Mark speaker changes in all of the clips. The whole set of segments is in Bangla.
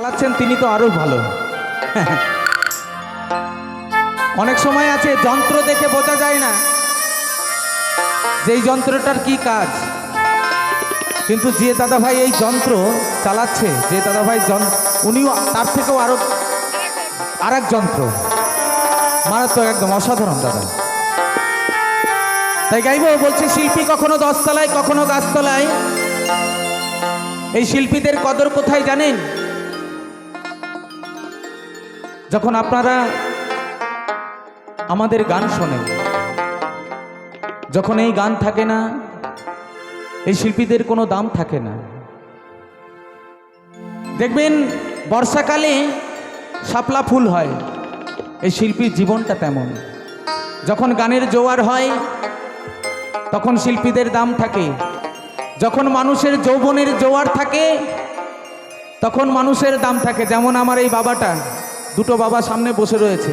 Speaker 1: চালাচ্ছেন তিনি তো আরও ভালো। অনেক সময় আছে, যন্ত্র দেখে বোঝা যায় না যে এই যন্ত্রটার কি কাজ। কিন্তু যে দাদা ভাই এই যন্ত্র চালাচ্ছে, যে দাদা ভাই উনিও তার থেকেও আরও আর এক যন্ত্র। মারাত্মক একদম অসাধারণ দাদা। তাই গাইব, বলছে শিল্পী কখনো দশতলায়, কখনো গাছতলায়। এই শিল্পীদের কদর কোথায় জানেন? যখন আপনারা আমাদের গান শোনেন, যখন এই গান থাকে না, এই শিল্পীদের কোনো দাম থাকে না। দেখবেন, বর্ষাকালে শাপলা ফুল হয়, এই শিল্পীর জীবনটা তেমন। যখন গানের জোয়ার হয়, তখন শিল্পীদের দাম থাকে। যখন মানুষের যৌবনের জোয়ার থাকে, তখন মানুষের দাম থাকে। যেমন আমার এই বাবাটা দুটো বাবা সামনে বসে রয়েছে।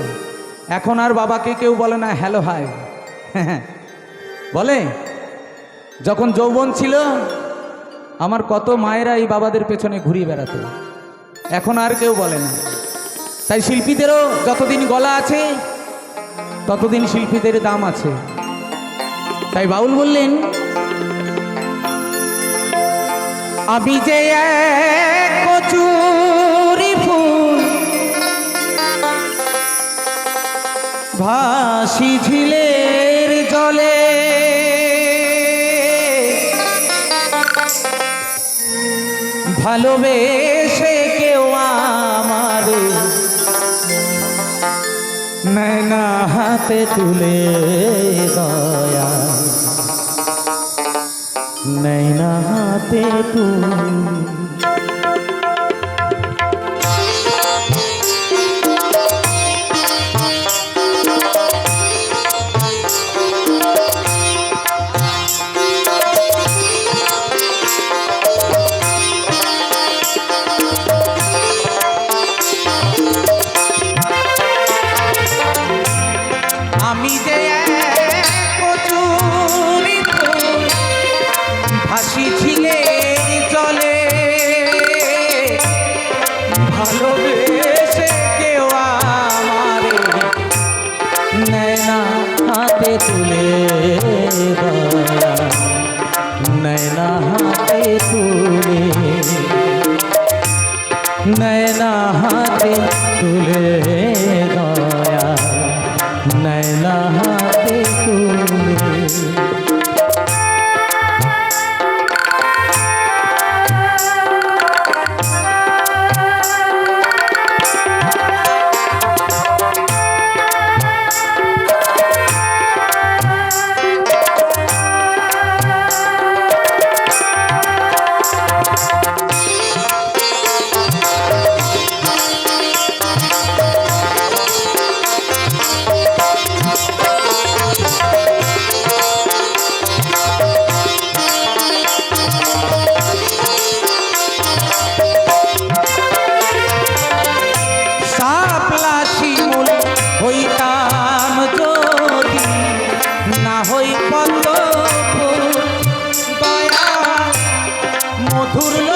Speaker 1: এখন আর বাবাকে কেউ বলে না, হ্যালো, হাই। বলে, যখন যৌবন ছিল, আমার কত মায়েরা এই বাবাদের পেছনে ঘুরিয়ে বেড়াতো। এখন আর কেউ বলে না। তাই শিল্পীদেরও যতদিন গলা আছে, ততদিন শিল্পীদের দাম আছে। তাই বাউল বললেন, আমি যে এক ঝিলের জলে। ভালোবেসে কেউ আমারে নैना হাতে তুলে দয়া। নैना হাতে তুলে হাতে তুলে নয়না হাতে তুলে নয়না হাতে তুলে দয়া নয়না হাতে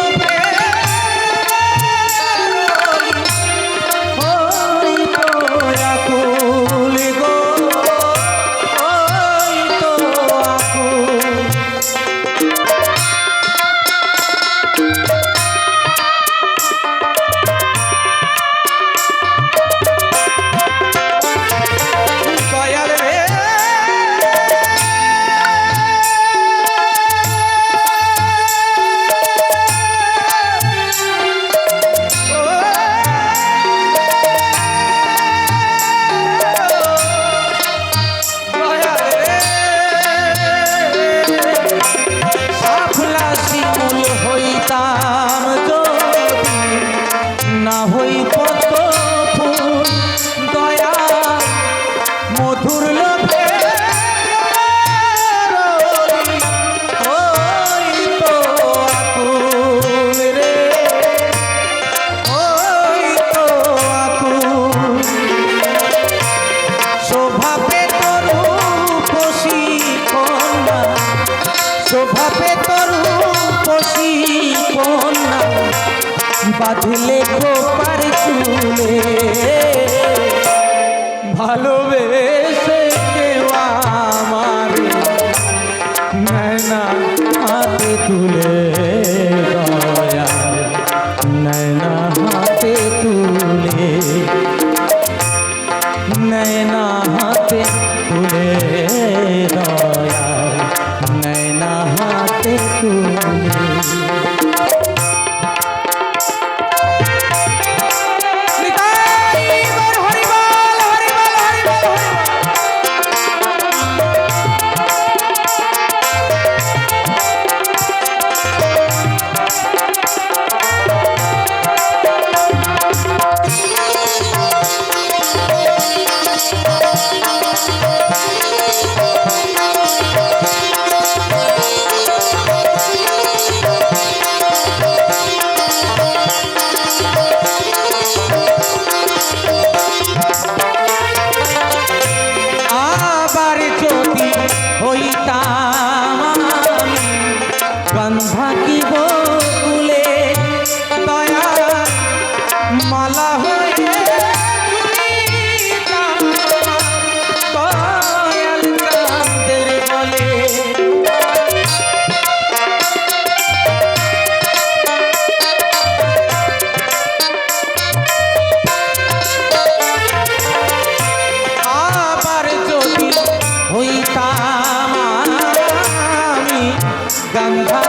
Speaker 1: মধুর হইতাম যদি না হই পদ্ম ফুল দয়া মধুর লোভে রলি, ওই তো আকুল রে, ওই তো আকুল। শোভাবে তরু বাসি বাঁধলে গোপার ভালোবেসে কেউ আমার নয়না তুলে।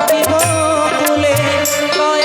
Speaker 1: থাকিব কুলে কয়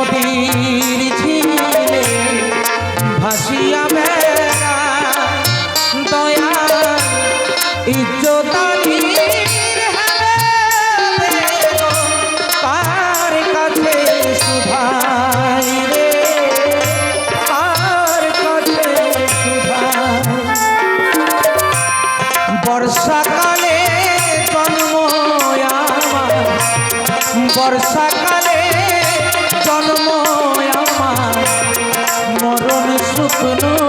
Speaker 1: নদীর ঝিলে ভাসিয়া বেড়া দয়া সুধাই। বর্ষাকালে জন্ম আমার বর্ষাকালে
Speaker 2: Kunu.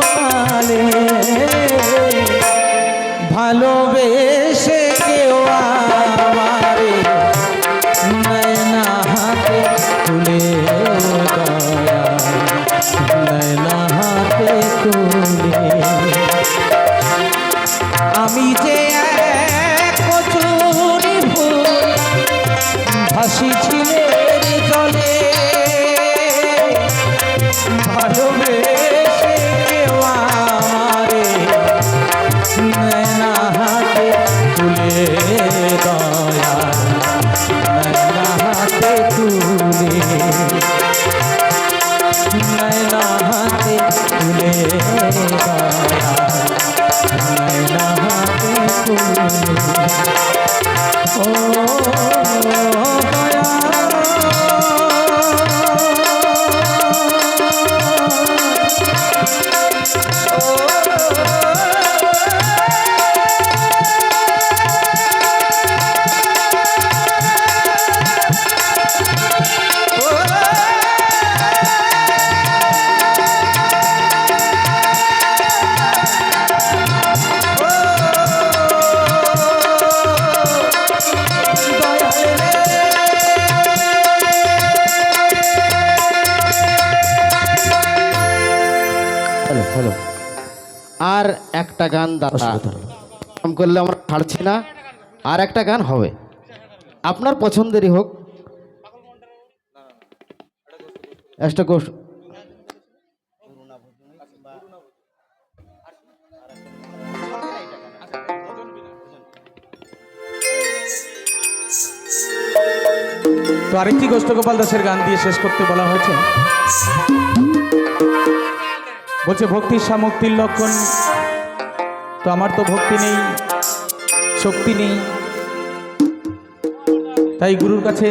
Speaker 2: একটা গান দাদা। করলে আমরা ছাড়ছি না। আর একটা গান হবে। আপনার পছন্দেরই হোক। একটা গোষ্ঠ
Speaker 1: তো আরেকটি গোষ্ঠ গোপাল দাসের গান দিয়ে শেষ করতে বলা হয়েছে। বলছে ভক্তির সামক্তির লক্ষণ তো আমার তো ভক্তি নেই, শক্তি নেই। তাই গুরুর কাছে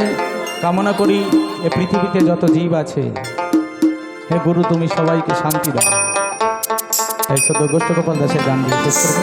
Speaker 1: কামনা করি, এ পৃথিবীতে যত জীব আছে, হে গুরু, তুমি সবাইকে শান্তি দাও। তাই সদ্য গোষ্ঠ গোপাল দাসের গান দিয়ে শেষ করব।